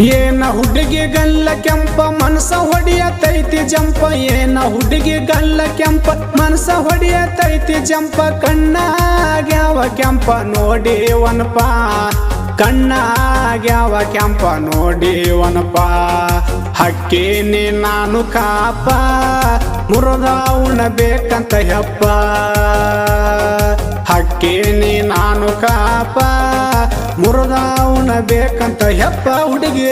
ಏನ ಹುಡುಗಿ ಗಲ್ಲ ಕೆಂಪ ಮನಸ ಹೊಡಿಯತೈತಿ ಜಂಪ. ಏನ ಹುಡುಗಿ ಗಲ್ಲ ಕೆಂಪ ಮನಸ ಹೊಡಿಯತೈತಿ ಜಂಪ. ಕಣ್ಣಾಗ್ಯಾವ ಕೆಂಪ ನೋಡಿ ಒನಪ. ಕಣ್ಣಾಗ್ಯಾವ ಕೆಂಪ ನೋಡಿ ಒನಪ. ಹಕ್ಕೇನಿ ನಾನು ಕಾಪ, ಮುರದ ಉಣಬೇಕಂತ ಹೆಪ್ಪ. ಹಕ್ಕೇನಿ ನಾನು ಕಾಪ ಮುರದ ಬೇಕಂತ ಹೆಪ್ಪ ಹುಡುಗಿ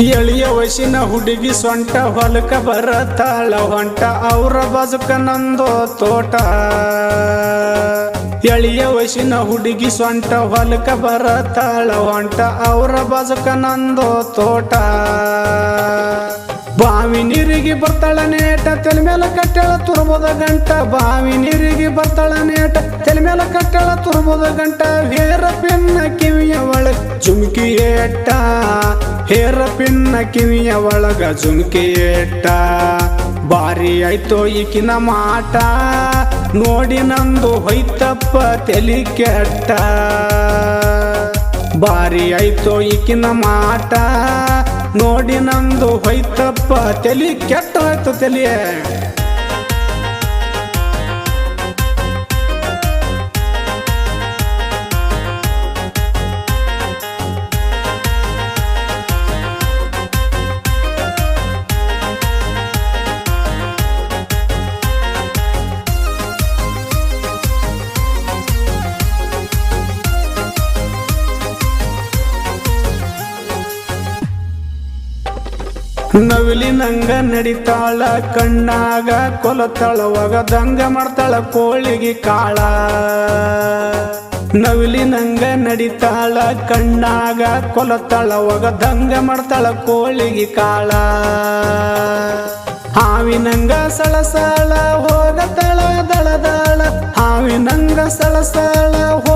ಎಳಿಯ ವಯಸ್ಸಿನ ಹುಡುಗಿ ಸೊಂಟ ಹೊಲಕ ಬರತಾಳ ಹೊಂಟ, ಅವ್ರ ಬದುಕ ನಂದೋ ತೋಟ. ಎಳಿಯ ವಯಸ್ಸಿನ ಹುಡುಗಿ ಸೊಂಟ ಹೊಲಕ ಬರತಾಳ ಹೊಂಟ, ಅವ್ರ ಬದುಕ ನಂದೋ ತೋಟ. ಬಾವಿ ನೀರಿಗೆ ಬರ್ತಾಳ ನೇಟ ಮೇಲೆ ಕಟ್ಟಳ ತುರ್ಬೋದ ಗಂಟ, ಬಾವಿ ನೀರಿಗೆ ಬರ್ತಾಳ ನೇಟ. ತಲೆ ಮೇಲೆ ಕಟ್ಟಳ ತುರ್ಬೋದ ಗಂಟ. ಹೇರ ಪಿನ್ನ ಕಿವಿಯ ಒಳಗ ಜುಮ್ಕಿ ಏಟ ಹೇರ ಪಿನ್ನ ಕಿವಿಯ ಒಳಗ ಜುಮ್ಕಿ ಏಟ ಬಾರಿ ಆಯ್ತೋ ಈಕಿನ ಮಾಟ. ನೋಡಿ ನಂದು ಹೊಯ್ತಪ್ಪ ತಲಿ ಕೆಟ್ಟ. ಬಾರಿ ಆಯ್ತೋ ಈಕಿನ ಮಾಟ. ನೋಡಿ ನಂದು ಹೊಯ್ತಪ್ಪ ತಲಿ ಕೆಟ್ಟ ಆಯ್ತು ತಲಿ ನವಿಲಿ ನಂಗ ನಡಿತಾಳ, ಕಣ್ಣಾಗ ಕೊಲತಾಳ ಒಗದಂಗ ಮಾಡ್ತಾಳ ಕೋಳಿಗೆ ಕಾಳ. ನವಿಲಿ ನಂಗ ನಡಿತಾಳ, ಕಣ್ಣಾಗ ಕೊಲತಾಳ ಒಗದಂಗ ಮಾಡ್ತಾಳ ಕೋಳಿಗೆ ಕಾಳ. ಹಾವಿನಂಗ ಸಳಸಳ ಹೋಗತಳ ದಳದಾಳ, ಹಾವಿನಂಗ ಅದರ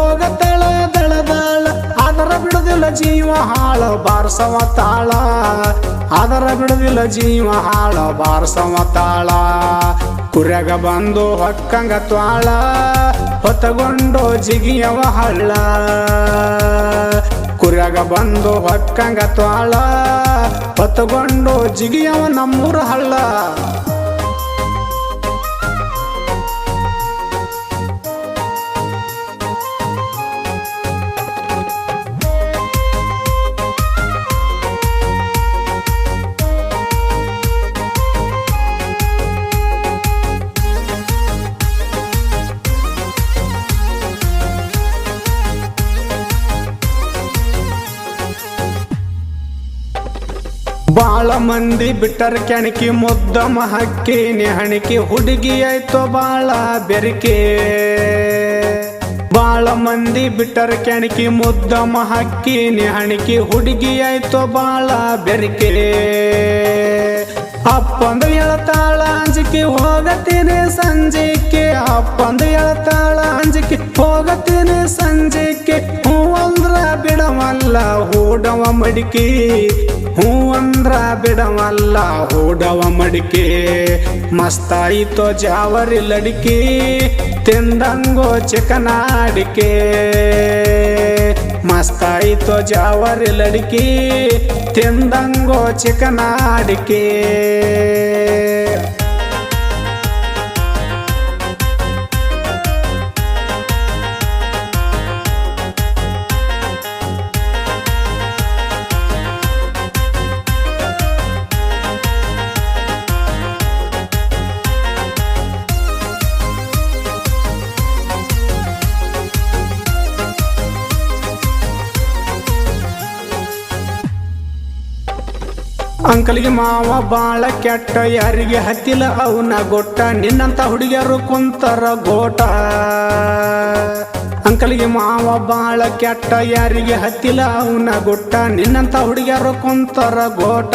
ಜೀವ ಹಾಳ, ಬಾರಸವ ತಾಳ. ಅದರ ಬಿಡದಿಲ್ಲ ಜೀವ ಹಾಳ, ಬಾರಸವ ತಾಳ. ಕುರ್ಯಾಗ ಬಂದು ಹೊಕ್ಕಂಗ ತ್ವಾಳ, ಹೊತ್ತಗೊಂಡು ಜಿಗಿಯವ ಹಳ್ಳ. ಕುರ್ಯಾಗ ಬಂದು ಹೊಕ್ಕಂಗ ತ್ವಾಳ, ಹೊತ್ತಗೊಂಡು ಜಿಗಿಯವ ನಮ್ಮೂರ ಹಳ್ಳ. ಬಾಳ ಮಂದಿ ಬಿಟ್ಟರ ಕೆಣಕಿ ಮುದ್ದಮ ಮಹಕ್ಕಿ ನಿಹಾಣಿಕೆ ಹುಡುಗಿ ಆಯ್ತು ಬಾಳ ಬೆರಿಕೆ. ಬಾಳ ಮಂದಿ ಬಿಟ್ಟರ ಕೆಣಕಿ ಮುದ್ದಮ ಮಹಕ್ಕಿ ನಿಹಣಕಿ ಹುಡುಗಿ ಆಯ್ತು ಬಾಳ ಬೆರಿಕೆ. ಅಪ್ಪಂದು ಎಳತಾಳ ಅಂಜಿಕೆ ಹೋಗತೀನಿ ಸಂಜಿಕೆ. ಅಪ್ಪಂದು ಎಳತಾಳ ಅಂಜಿಕೆ ಹೋಗತೀನಿ ಸಂಜಿಕೆ. ಹೂ ಅಂದ್ರ ಬಿಡವಲ್ಲ ಓಡವ ಮಡಿಕೆ. ಹೂ ಅಂದ್ರ ಬಿಡವಲ್ಲ ಓಡವ ಮಡಿಕೆ. ಮಸ್ತಾಯಿತೋ ಜಾವರಿ ಲಡಿಕೆ, ತಿಂದಂಗೋ ಮಸ್ತಾಯಿ ಮಸ್ತಾಯಿತೋ ಜಾವರಿ ಲಡಿಕೆ, ತಿಂದಂಗೋ ಚಿಕನಾಡಿಕೆ ಅಂಕಲಿಗೆ ಮಾವ ಬಾಳ ಕೆಟ್ಟ, ಯಾರಿಗೆ ಹತ್ತಿಲ್ಲ ಅವನ ಗೊಟ್ಟ. ನಿನ್ನಂತ ಹುಡುಗಿಯರು ಕುಂತರ ಗೋಟ ಅಂಕಲಿಗೆ ಮಾವ ಬಾಳ ಕೆಟ್ಟ, ಯಾರಿಗೆ ಹತ್ತಿಲ್ಲ ಅವನ ಗೊಟ್ಟ. ನಿನ್ನಂತ ಹುಡುಗಿಯರು ಕುಂತರ ಗೋಟ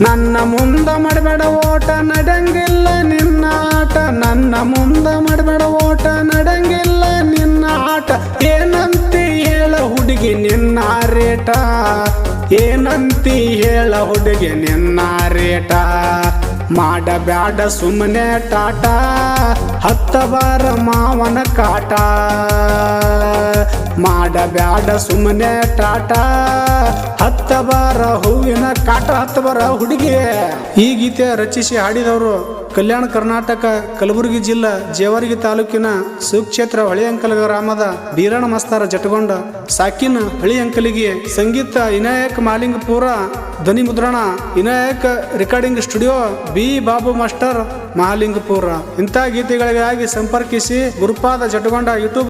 ನನ್ನ ಮುಂದ ಮಾಡಬೇಡ ಓಟ, ನಡಂಗಿಲ್ಲ ನಿನ್ನ ಆಟ. ನನ್ನ ಮುಂದ ಮಾಡಬೇಡ ಓಟ, ನಡಂಗಿಲ್ಲ ನಿನ್ನ ಆಟ. ಏನಂತ ಹೇಳ ಹುಡುಗಿ ನಿನ್ನ ರೇಟ. ಏನಂತಿ ಹೇಳ ಹುಡುಗಿ ನಿನ್ನ ರೇಟ? ಮಾಡಬ್ಯಾಡ ಸುಮ್ಮನೆ ಟಾಟ. ಹತ್ತ ಬಾರ ಮಾವನ ಕಾಟ. ಮಾಡಬ್ಯಾಡ ಸುಮ್ಮನೆ ಟಾಟ. ಹತ್ತ ಬಾರ ಹೂವಿನ ಕಾಟ, ಹತ್ತ ಬಾರ ಹುಡುಗಿ ಈ ಗೀತೆ ರಚಿಸಿ ಹಾಡಿದವರು ಕಲ್ಯಾಣ ಕರ್ನಾಟಕ, ಕಲಬುರಗಿ ಜಿಲ್ಲಾ, ಜೇವರ್ಗಿ ತಾಲೂಕಿನ ಸುಕ್ಷೇತ್ರ ಹೊಳೆಯಂಕಲ ಗ್ರಾಮದ ಬೀರಣ ಮಸ್ತಾರ ಜಟಗೊಂಡ, ಸಾಕಿನ ಹಳಿ ಅಂಕಲಿಗೆ ಸಂಗೀತ ವಿನಾಯಕ್ ಮಾಲಿಂಗಪುರ, ಧ್ವನಿ ಮುದ್ರಣ Vinayak recording studio, B Babu master Mahalingapura ಇಂಥ ಗೀತೆಗಳಿಗಾಗಿ ಸಂಪರ್ಕಿಸಿ ಗುರುಪಾದ ಜಟಗೊಂಡ ಯೂಟ್ಯೂಬ್